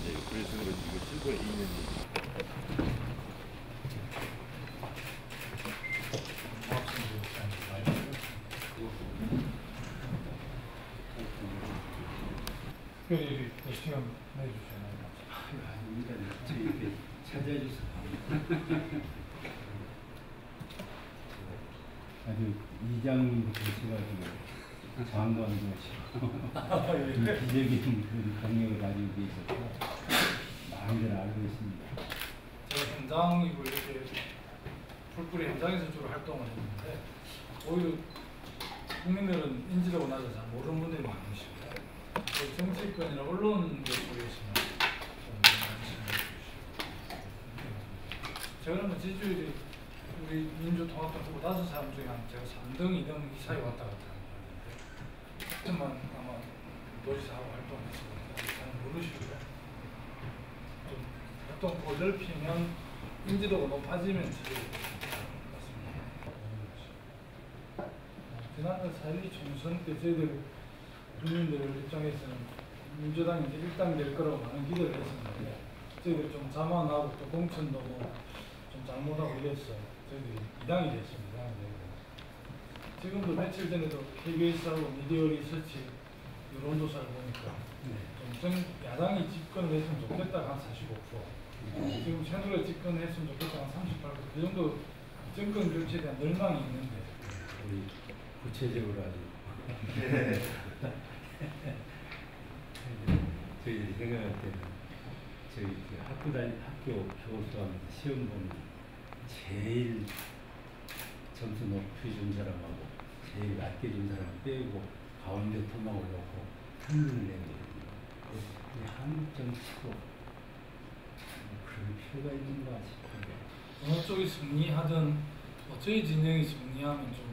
맞아요. 그래서 그런지 이거 실버에 시간 아닙니다. 찾아해 주셔서 아주 이장님부터 오셔가지고 장관도 오시고 이 기적인 그런 경력을 가지고 계셔서 마음대로 알고 있습니다. 제가 현장이고 이렇게 풀뿌리 현장에서 주로 활동을 했는데 오히려 국민들은 인지도가 낮아서 잘 모르는 분들이 많으시고 또 정치권이나 언론 쪽에서는 좀 관심을 주시고 제가 그러면 지지율이 우리 민주통합당 후보 다섯 사람 중에 한 제가 3등, 2등 이 사이 왔다 갔다 하는 거였는데 그때만 아마 도지사하고 활동했을 거니까 잘 모르시고요. 좀 활동 넓히면 인지도가 높아지면. 지난번 4.12 총선 때 저희들 국민들 입장에서는 민주당이 이제 1당 될 거라고 많은 기대를 했었는데 저희들 좀 자만하고 또 공천도 뭐좀 잘못하고 이래서 저희들이 2당이 됐습니다. 2당이 되고. 지금도 며칠 전에도 KBS하고 미디어 리서치 여론조사를 보니까 좀 정, 야당이 집권을 했으면 좋겠다 한 45%. 지금 새누리가 집권했으면 좋겠다 한 38%. 그 정도 정권 교체에 대한 열망이 있는데 우리 구체적으로 아주 저희 생각할 때는 저희 그 학교 다니 학교 교수하면서 시험 보면 제일 점수 높이 준 사람하고 제일 낮게 준 사람 빼고 가운데 토막을 놓고 평균을 내거든요. 이 한국 정치도 뭐 필요가 있는가 싶은데 어느 쪽이 승리하든 뭐 저희 진영이 승리하면 좀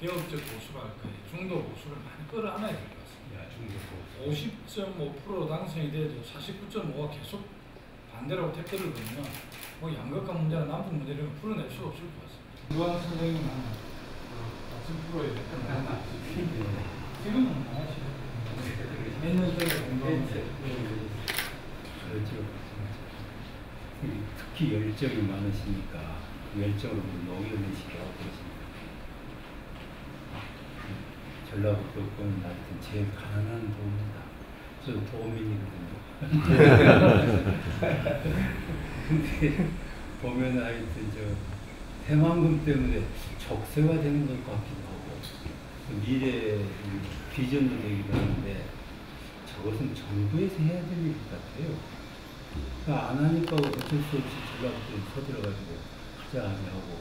그 개혁적 보수가 할까요? 중도 보수를 많이 끌어안아야 될 것 같습니다. 야 중국 50.5% 당선이 돼도 49.5가 계속 반대라고 택배를 걸면 뭐 양극화 문제나 남북 문제를 풀어낼 수 없을 것 같습니다. 유한 선생님은 될것 같아요. 지금은 안 하시죠? 몇년 전에 공부한 그렇죠. 특히 열정이 많으시니까 그 열정으로 녹여내시려고 그러십니다. 전라북도 거는 하여튼 제일 가난한 도입니다. 저도 도민이거든요. 근데 보면 하여튼 저 새만금 때문에 적세가 되는 것 같기도 하고 그 미래 비전도 되기도 하는데 저것은 정부에서 해야 될 일 같아요. 그러니까 안 하니까 어쩔 수 없이 전라북도에 서들어가지고 하자 하고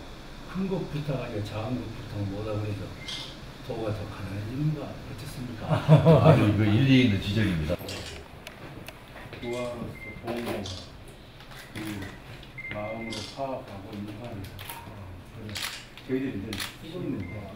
큰 것 부탁하니까 작은 것 부탁 못하고 해서 도가 더 가난해지는 거 어떻습니까? 아니 이거 일리 있는 지적입니다. 부하로서 보고 그 마음으로 파악하고 인하는 저희들이 이제 쓰고 있는 거.